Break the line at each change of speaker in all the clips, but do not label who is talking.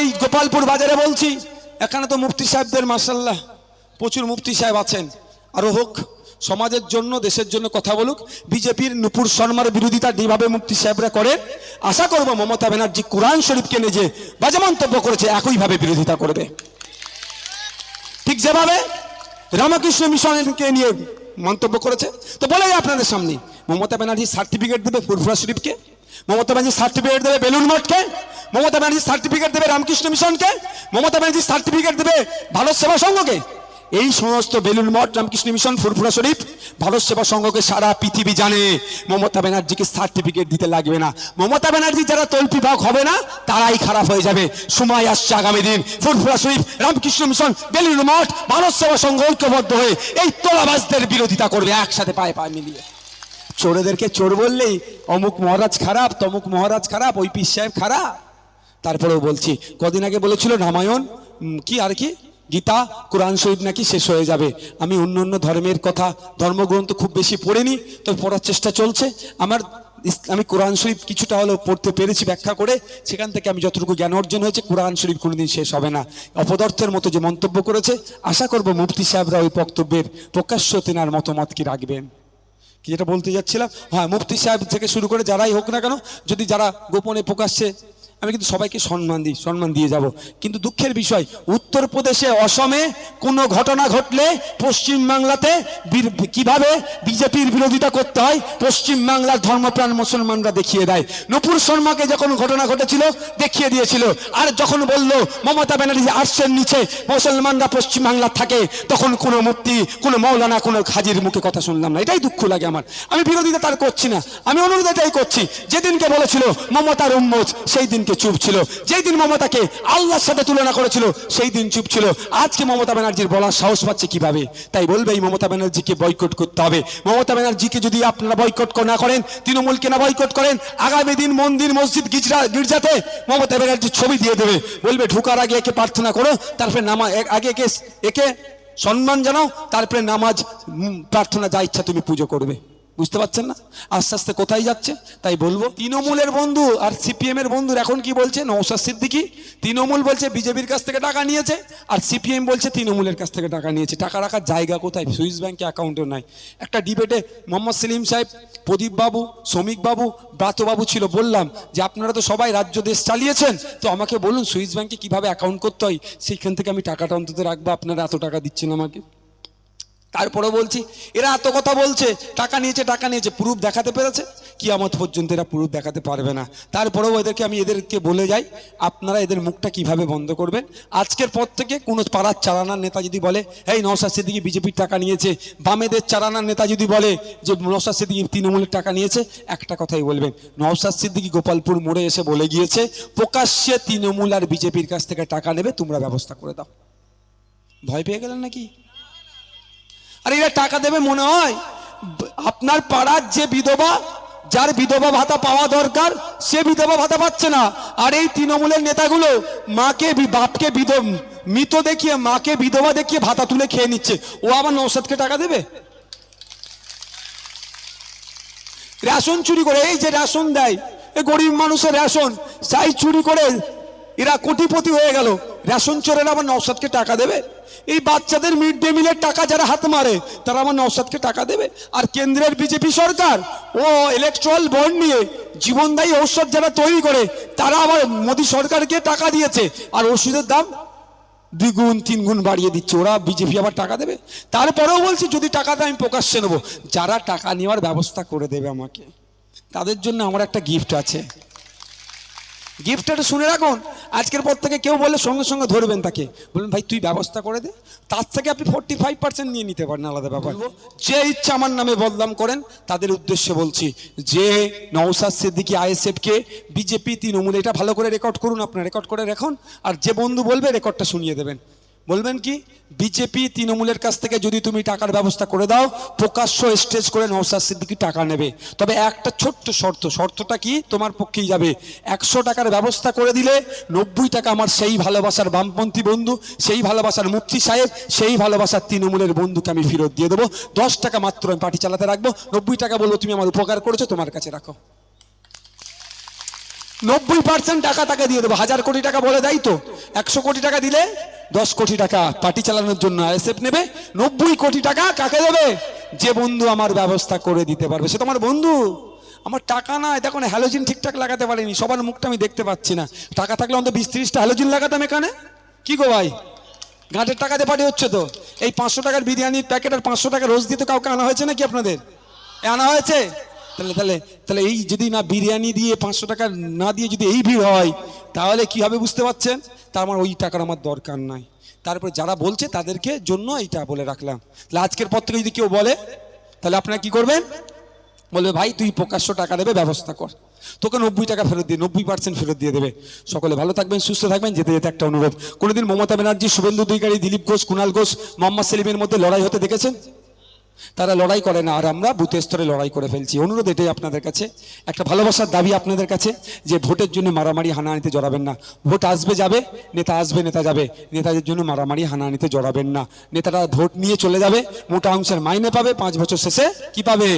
এই গোপালপুর বাজারে বলছি, এখানে তো মুফতি সাহেবদের মাসাল্লাহ প্রচুর মুফতি সাহেব আছেন। আরও হোক, সমাজের জন্য, দেশের জন্য কথা বলুক, বিজেপির নুপুর শর্মার বিরোধিতা যেভাবে মুফতি সাহেবরা করেন আশা করব মমতা ব্যানার্জি কোরআন শরীফকে নিজে বাজে মন্তব্য করেছে, একইভাবে বিরোধিতা করবে। ঠিক যেভাবে রামকৃষ্ণ মিশনকে নিয়ে মন্তব্য করেছে, তো বলে যায় আপনাদের সামনে, মমতা ব্যানার্জি সার্টিফিকেট দেবে ফুরফুরা শরীফকে, মমতা ব্যানার্জি সার্টিফিকেট দেবে বেলুন মঠকে মমতা ব্যানার্জি সার্টিফিকেট দেবে রামকৃষ্ণ মিশনকে? মমতা ব্যানার্জি সার্টিফিকেট দেবে ভারত সেবা সংঘকে? এই সমস্ত বেলুন মঠ, রামকৃষ্ণ মিশন, ফুরফুরা শরীফ, ভারত সেবা সংঘকে সারা পৃথিবী জানে। মমতা ব্যানার্জিকে সার্টিফিকেট দিতে লাগবে না। মমতা ব্যানার্জি যারা তল্পি ভাগ হবে না, তারাই খারাপ হয়ে যাবে। সময় আসছে আগামী দিন। ফুরফুরা শরীফ, রামকৃষ্ণ মিশন, বেলুন মঠ, ভারত সেবা সংঘ ঐক্যবদ্ধ হয়ে এই তোলাবাজদের বিরোধিতা করবে একসাথে পায়ে পায়ে মিলিয়ে। চোরেদেরকে চোর বললেই, অমুক মহারাজ খারাপ, তমুক মহারাজ খারাপ, ওই পীর সাহেব খারাপ। তারপরেও বলছি, কদিন আগে বলেছিল রামায়ণ কি আর কি? গীতা, কোরআন শরীফ নাকি শেষ হয়ে যাবে। আমি অন্য অন্য ধর্মের কথা, ধর্মগ্রন্থ খুব বেশি পড়িনি, তো পড়ার চেষ্টা চলছে। আমার আমি কোরআন শরীফ কিছুটা হলেও পড়তে পেরেছি ব্যাখ্যা করে, সেখান থেকে আমি যতটুকু জ্ঞান অর্জন হয়েছে, কোরআন শরীফ কোনোদিন শেষ হবে না। অপদার্থের মতো যে মন্তব্য করেছে, আশা করব মুফতি সাহেবরা ওই বক্তব্যের প্রকাশ্য তেনার মতামত কি রাখবেন। কি যেটা বলতে যাচ্ছিলাম? হ্যাঁ মুফতি সাহেব থেকে শুরু করে যারাই হোক না কেন, যদি যারা গোপনে প্রকাশ্যে আমি কিন্তু সবাইকে সম্মান দিই, সম্মান দিয়ে যাব। কিন্তু দুঃখের বিষয়, উত্তরপ্রদেশে, অসমে কোনো ঘটনা ঘটলে পশ্চিমবাংলাতে কীভাবে বিজেপির বিরোধিতা করতে হয় পশ্চিমবাংলার ধর্মপ্রাণ মুসলমানরা দেখিয়ে দেয়। নপুর শর্মাকে যখন ঘটনা ঘটেছিল, দেখিয়ে দিয়েছিল। আর যখন বলল, মমতা ব্যানার্জি আর্টসের নিচে মুসলমানরা পশ্চিমবাংলা থাকে, তখন কোনো মুক্তি কোনো মৌলানা, কোনো হাজির মুখে কথা শুনলাম না। এটাই দুঃখ লাগে আমার। আমি বিরোধিতা তার করছি না। আমি অনুরোধ এটাই করছি, যেদিনকে বলেছিল মমতার উম্মত সেই দিনকে চুপ ছিল। যেই দিন মমতাকে আল্লাহর সাথে তুলনা করেছিল, সেই দিন চুপ ছিল। আজকে মমতা ব্যানার্জির বলার সাহস পাচ্ছে কীভাবে? তাই বলবে এই মমতা ব্যানার্জিকে বয়কট করতে হবে। মমতা ব্যানার্জিকে যদি আপনারা বয়কট না করেন, তৃণমূলকে না বয়কট করেন, আগামী দিন মন্দির, মসজিদ, গির্জা, গির্জাতে মমতা ব্যানার্জির ছবি দিয়ে দেবে। বলবে, ঢুকার আগে একে প্রার্থনা করো, তারপরে নামা আগে একে একে সম্মান জানাও, তারপরে নামাজ প্রার্থনা যা ইচ্ছা তুমি পুজো করবে। বুঝতে পারছেন না? আস্তে আস্তে কোথায় যাচ্ছে? তাই বলব, তৃণমূলের বন্ধু আর সিপিএম এর বন্ধু এখন কি বলছে? নৌসাদ সিদ্দিকি। তৃণমূল বলছে বিজেপির কাছ থেকে টাকা নিয়েছে, আর সিপিএম বলছে তৃণমূলের কাছ থেকে টাকা নিয়েছে। টাকা রাখার জায়গা কোথায়? সুইস ব্যাংকে অ্যাকাউন্টও নাই। একটা ডিবেটে মোহাম্মদ সেলিম সাহেব, প্রদীপ বাবু, শ্রমিক বাবু ব্রাতবাবু ছিল। বললাম যে, আপনারা তো সবাই রাজ্য দেশ চালিয়েছেন, তো আমাকে বলুন সুইস ব্যাংকে কীভাবে অ্যাকাউন্ট করতে হয়? সেইখান থেকে আমি টাকাটা অন্তত রাখব। আপনারা এত টাকা দিচ্ছেন আমাকে। তারপরে বলছি, এরা এত কথা বলছে, টাকা নিয়েছে টাকা নিয়েছে, প্রুফ দেখাতে পেরেছে? কি আমার পর্যন্ত এরা প্রুফ দেখাতে পারবে না। তারপরেও এদেরকে আমি এদেরকে বলে যাই, আপনারা এদের মুখটা কীভাবে বন্ধ করবেন? আজকের পর থেকে কোনো পাড়ার চালানার নেতা যদি বলে, এই নওশাদ সিদ্দিকি বিজেপির টাকা নিয়েছে, বামেদের চালানার নেতা যদি বলে যে নওশাদ সিদ্দিকি তৃণমূলের টাকা নিয়েছে, একটা কথাই বলবেন, নওশাদ সিদ্দিকি গোপালপুর মোড়ে এসে বলে গিয়েছে, প্রকাশ্যে তৃণমূল আর বিজেপির কাছ থেকে টাকা নেবে, তোমরা ব্যবস্থা করে দাও। ভয় পেয়ে গেলেন নাকি? আর এরা টাকা দেবে মনে হয়? আপনার পাড়ার যে বিধবা, যার বিধবা ভাতা পাওয়া দরকার, সে বিধবা ভাতা পাচ্ছে না। আর এই তৃণমূলের নেতাগুলো মাকে বাপকে বিধ, মৃত দেখিয়ে মাকে বিধবা দেখিয়ে ভাতা তুলে খেয়ে নিচ্ছে। ও আবার নৌসাদকে টাকা দেবে? রেশন চুরি করে, এই যে রেশন দেয় এই গরিব মানুষের রেশন, সাই চুরি করে এরা কোটিপতি হয়ে গেল। রেশন চোরেরা আবার নৌসাদকে টাকা দেবে? এই বাচ্চাদের মিড ডে মিলের টাকা যারা হাত মারে, তারা আমার নৌসাদকে টাকা দেবে? আর কেন্দ্রের বিজেপি সরকার, ও ইলেকট্রাল বন্ড নিয়ে জীবনদায়ী ঔষধ যারা তৈরি করে, তারা আবার মোদী সরকারকে টাকা দিয়েছে। আর ওষুধের দাম দ্বিগুণ তিন গুণ বাড়িয়ে দিচ্ছে। ওরা বিজেপি আবার টাকা দেবে? তারপরেও বলছি, যদি টাকা দেয়, আমি প্রকাশ্যে নেব। যারা টাকা নেওয়ার ব্যবস্থা করে দেবে আমাকে, তাদের জন্য আমার একটা গিফট আছে। গিফটটা শুনে রাখুন। আজকের পর থেকে কেউ বলে সঙ্গে সঙ্গে ধরবেন তাকে। বলবেন ভাই তুই ব্যবস্থা করে দে। তার থেকে আপনি ফোর্টি ফাইভ পার্সেন্ট নিয়ে নিতে পারেন আলাদা ব্যাপার। যে ইচ্ছা আমার নামে বদনাম করেন তাদের উদ্দেশ্যে বলছি যে নওসাদ সিদ্দিকি আইএসএফকে বিজেপি তৃণমূল এটা ভালো করে রেকর্ড করুন আপনার রেকর্ড করে রাখুন। আর যে বন্ধু বলবে রেকর্ডটা শুনিয়ে দেবেন। বলবেন কি? বিজেপি তৃণমূলের কাছ থেকে যদি তুমি টাকার ব্যবস্থা করে দাও, প্রকাশ্য স্টেজ করে নওসাদ সিদ্দিকি টাকা নেবে। তবে একটা ছোট্ট শর্ত, শর্তটা কি? তোমার পক্ষেই যাবে। একশো টাকার ব্যবস্থা করে দিলে নব্বই টাকা আমার সেই ভালোবাসার বামপন্থী বন্ধু, সেই ভালোবাসার মুফতি সাহেব, সেই ভালোবাসার তৃণমূলের বন্ধুকে আমি ফেরত দিয়ে দেবো। দশ টাকা মাত্র আমি পার্টি চালাতে রাখব। নব্বই টাকা বলব তুমি আমার উপকার করেছ, তোমার কাছে রাখো। নব্বই পার্সেন্ট টাকা তাকে দিয়ে দেবো। হাজার কোটি টাকা বলে দেয় তো। একশো কোটি টাকা দিলে দশ কোটি টাকা পার্টি চালানোর জন্য আইএসএফ নেবে। নব্বই কোটি টাকা কাকে দেবে? যে বন্ধু আমার ব্যবস্থা করে দিতে পারবে। সে তো আমার বন্ধু। আমার টাকা নাই। দেখো হ্যালোজিন ঠিকঠাক লাগাতে পারিনি। সবার মুখটা আমি দেখতে পাচ্ছি না। টাকা থাকলে অন্তত বিশ ত্রিশটা হ্যালোজিন লাগাতাম এখানে? কি গো ভাই? ঘাটের টাকাতে পাঠিয়ে হচ্ছে তো। এই পাঁচশো টাকার বিরিয়ানির প্যাকেট আর পাঁচশো টাকা রোজ দিতে কাউকে আনা হয়েছে নাকি আপনাদের? আনা হয়েছে? তাহলে তাহলে তাহলে এই যদি না বিরিয়ানি দিয়ে পাঁচশো টাকা না দিয়ে যদি এই ভিড় হয়, তাহলে কি হবে বুঝতে পারছেন? তার আমার ওই টাকার আমার দরকার নাই। তারপরে যারা বলছে তাদেরকে জন্য এইটা বলে রাখলাম। তাহলে আজকের পর থেকে যদি কেউ বলে, তাহলে আপনারা কি করবেন? বলবে, ভাই, তুই প্রকাশ্য টাকা দেবে, ব্যবস্থা কর। তোকে নব্বই টাকা ফেরত দিয়ে, নব্বই পার্সেন্ট ফেরত দিয়ে দেবে। সকলে ভালো থাকবেন, সুস্থ থাকবেন, যেতে যেতে একটা অনুরোধ। কোনোদিন মমতা ব্যানার্জি, শুভেন্দু দুইকারী দিলীপ ঘোষ কুণাল ঘোষ, মোহাম্মদ সেলিমের মধ্যে লড়াই হতে দেখেছেন? তারা লড়াই করে না, আর আমরা বুথ স্তরে লড়াই করে ফেলছি। অনুরোধ এটাই আপনাদের কাছে। একটা ভালোবাসার দাবি আপনাদের কাছে, যে ভোটের জন্য মারামারি হানাহানিতে জড়াবেন না। ভোট আসবে যাবে, নেতা আসবে, নেতা যাবে। নেতাদের জন্য মারামারি হানাহানিতে জড়াবেন না। নেতারা ভোট নিয়ে চলে যাবে, মোটা অংশের মাইনে পাবে, পাঁচ বছর শেষে কি পাবে?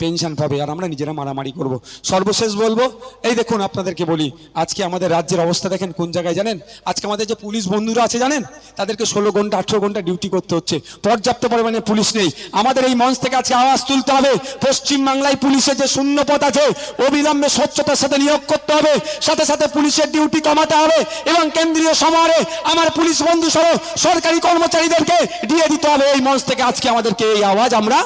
পেনশন পাবে আর আমরা নিজেরা মারামারি করব। সর্বশেষ বলব, এই দেখুন আপনাদেরকে বলি, আজকে আমাদের রাজ্যের অবস্থা দেখেন কোন জায়গায় জানেন? আজকে আমাদের যে পুলিশ বন্ধুরা আছে জানেন? তাদেরকে ষোলো ঘণ্টা, আঠেরো ঘণ্টা ডিউটি করতে হচ্ছে। পর্যাপ্ত পরিমাণে পুলিশ নেই। আমাদের এই মঞ্চ থেকে আজকে আওয়াজ তুলতে হবে। পশ্চিম বাংলায় পুলিশের যে শূন্য পথ আছে, অবিলম্বে স্বচ্ছতার সাথে নিয়োগ করতে হবে। সাথে সাথে পুলিশের ডিউটি কমাতে হবে এবং কেন্দ্রীয় সমারে আমার পুলিশ বন্ধু সহ সরকারি কর্মচারীদেরকে দিয়ে দিতে হবে। এই মঞ্চ থেকে আজকে আমাদেরকে এই আওয়াজ আমরা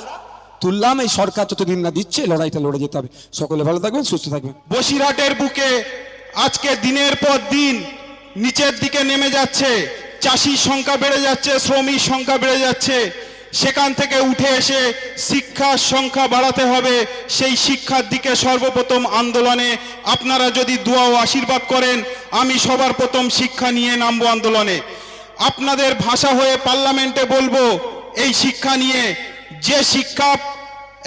তুললাম, এই সরকার যতদিন না দিচ্ছে, লড়াইটা লড়ে যেতে হবে। সকলে ভালো থাকবেন, সুস্থ থাকবেন।
বসিরহাটের বুকে আজকে দিনের পর দিন নিচের দিকে নেমে যাচ্ছে, চাষির সংখ্যা বেড়ে যাচ্ছে, শ্রমিক সংখ্যা বেড়ে যাচ্ছে, সেখান থেকে উঠে এসে শিক্ষার সংখ্যা বাড়াতে হবে, সেই শিক্ষার দিকে সর্বপ্রথম আন্দোলনে আপনারা যদি দোয়া ও আশীর্বাদ করেন, আমি সবার প্রথম শিক্ষা নিয়ে নামবো আন্দোলনে। আপনাদের ভাষা হয়ে পার্লামেন্টে বলব, এই শিক্ষা নিয়ে যে শিক্ষা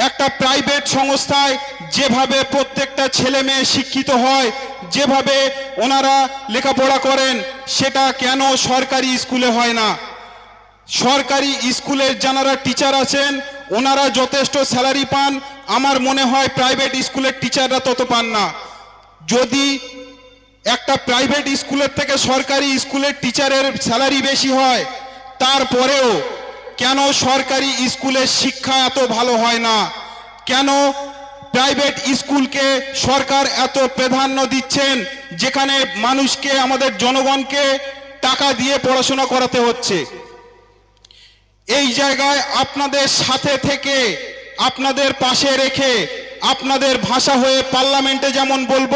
একটা প্রাইভেট সংস্থায় যেভাবে প্রত্যেকটা ছেলে মেয়ে শিক্ষিত হয়, যেভাবে ওনারা লেখাপড়া করেন, সেটা কেন সরকারি স্কুলে হয় না? সরকারি স্কুলের যারা টিচার আছেন, ওনারা যথেষ্ট স্যালারি পান, আমার মনে হয় প্রাইভেট স্কুলের টিচাররা তত পান না। যদি একটা প্রাইভেট স্কুলের থেকে সরকারি স্কুলের টিচারের স্যালারি বেশি হয়, তারপরেও কেন সরকারি স্কুলের শিক্ষা এত ভালো হয় না? কেন প্রাইভেট স্কুলকে সরকার এত প্রাধান্য দিচ্ছেন, যেখানে মানুষকে, আমাদের জনগণকে টাকা দিয়ে পড়াশোনা করাতে হচ্ছে? এই জায়গায় আপনাদের সাথে থেকে, আপনাদের পাশে রেখে, আপনাদের ভাষা হয়ে পার্লামেন্টে যেমন বলব,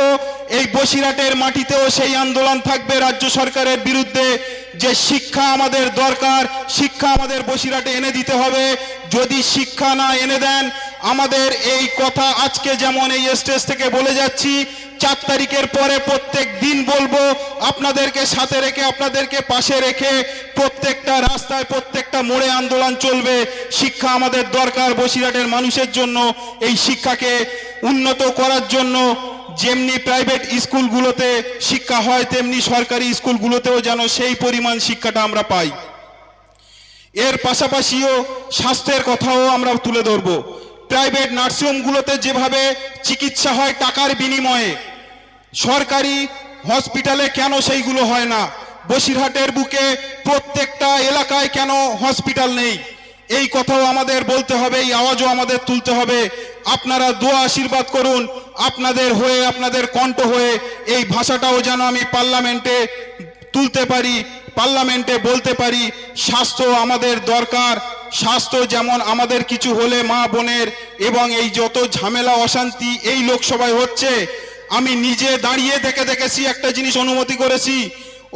এই বসিরহাটের মাটিতেও সেই আন্দোলন থাকবে রাজ্য সরকারের বিরুদ্ধে। যে শিক্ষা আমাদের দরকার, শিক্ষা আমাদের বসিরহাটে এনে দিতে হবে। যদি শিক্ষা না এনে দেন, আমাদের এই কথা আজকে যেমন এই স্টেজ থেকে বলে যাচ্ছি, চার তারিখের পরে প্রত্যেক দিন বলব, আপনাদেরকে সাথে রেখে, আপনাদেরকে পাশে রেখে প্রত্যেকটা রাস্তায়, প্রত্যেকটা মোড়ে আন্দোলন চলবে। শিক্ষা আমাদের দরকার বসিরহাটের মানুষের জন্য, এই শিক্ষাকে উন্নত করার জন্য। যেমনি প্রাইভেট স্কুলগুলোতে শিক্ষা হয়, তেমনি সরকারি স্কুলগুলোতেও যেন সেই পরিমাণ শিক্ষাটা আমরা পাই। এর পাশাপাশিও স্বাস্থ্যের কথাও আমরা তুলে ধরবো। প্রাইভেট নার্সিংহোমগুলোতে যেভাবে চিকিৎসা হয় টাকার বিনিময়ে, সরকারি হসপিটালে কেন সেইগুলো হয় না? বসিরহাটের বুকে প্রত্যেকটা এলাকায় কেন হসপিটাল নেই? এই কথাও আমাদের বলতে হবে, এই আওয়াজও আমাদের তুলতে হবে। আপনারা দোয়া আশীর্বাদ করুন আপনাদের হয়ে, আপনাদের কণ্ঠ হয়ে এই ভাষাটাও যেন আমি পার্লামেন্টে তুলতে পারি, পার্লামেন্টে বলতে পারি। স্বাস্থ্য আমাদের দরকার। স্বাস্থ্য যেমন আমাদের কিছু হলে মা বোনের এবং এই যত ঝামেলা, অশান্তি এই লোকসভায় হচ্ছে, আমি নিজে দাঁড়িয়ে দেখে দেখেছি একটা জিনিস অনুমতি করেছি।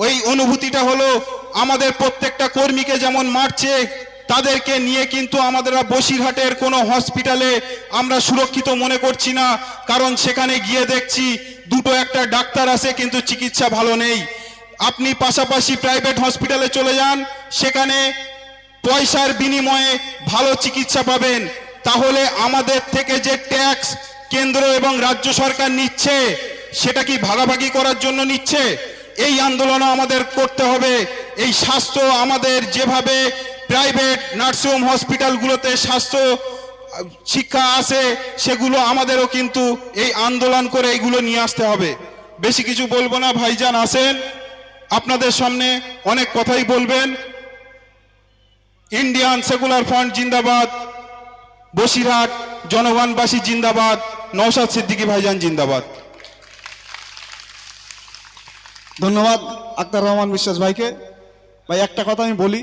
ওই অনুভূতিটা হলো আমাদের প্রত্যেকটা কর্মীকে যেমন মারছে তাদেরকে নিয়ে কিন্তু আমাদের বসিরহাটের কোনো হসপিটালে আমরা সুরক্ষিত মনে করছি না, কারণ সেখানে গিয়ে দেখছি দুটো একটা ডাক্তার আছে, কিন্তু চিকিৎসা ভালো নেই। আপনি পাশাপাশি প্রাইভেট হসপিটালে চলে যান, সেখানে পয়সার বিনিময়ে ভালো চিকিৎসা পাবেন। তাহলে আমাদের থেকে যে ট্যাক্স কেন্দ্র এবং রাজ্য সরকার নিচ্ছে, সেটা কি ভাগাভাগি করার জন্য নিচ্ছে? এই আন্দোলনও আমাদের করতে হবে। এই স্বাস্থ্য আমাদের যেভাবে প্রাইভেট নার্সিংহোম হসপিটালগুলোতে স্বাস্থ্য শিক্ষা আছে, সেগুলো আমাদেরও কিন্তু এই আন্দোলন করে এইগুলো নিয়ে আসতে হবে। বেশি কিছু বলব না, ভাইজান আসেন আপনাদের সামনে অনেক কথাই বলবেন। ইন্ডিয়ান সেকুলার ফ্রন্ট জিন্দাবাদ, বসিরহাট জনগণবাসী জিন্দাবাদ নৌসাদ সিদ্দিকী ভাইজান জিন্দাবাদ।
ধন্যবাদ আক্তার রহমান বিশ্বাস ভাইকে। ভাই, একটা কথা আমি বলি